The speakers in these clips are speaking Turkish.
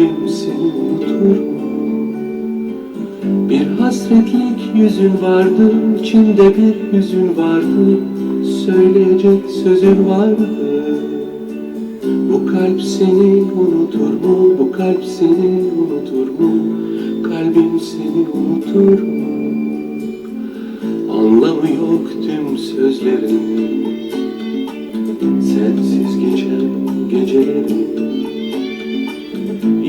Unutur mu? Bir hasretlik yüzün vardı, içinde bir hüzün vardı Söyleyecek sözün vardı Bu kalp seni unutur mu? Bu kalp seni unutur mu? Kalbim seni unutur mu? Anlamı yok tüm sözlerin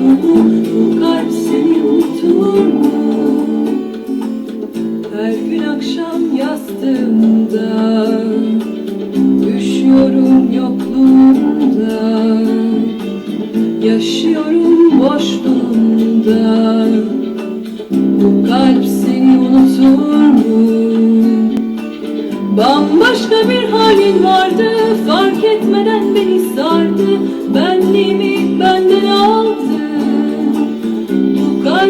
Bu kalp seni unutur mu? Her gün akşam yastığımda Üşüyorum yokluğunda Yaşıyorum boşluğunda Bu kalp seni unutur mu? Bambaşka bir halin vardı Fark etmeden beni sardı Benliğimi benden aldı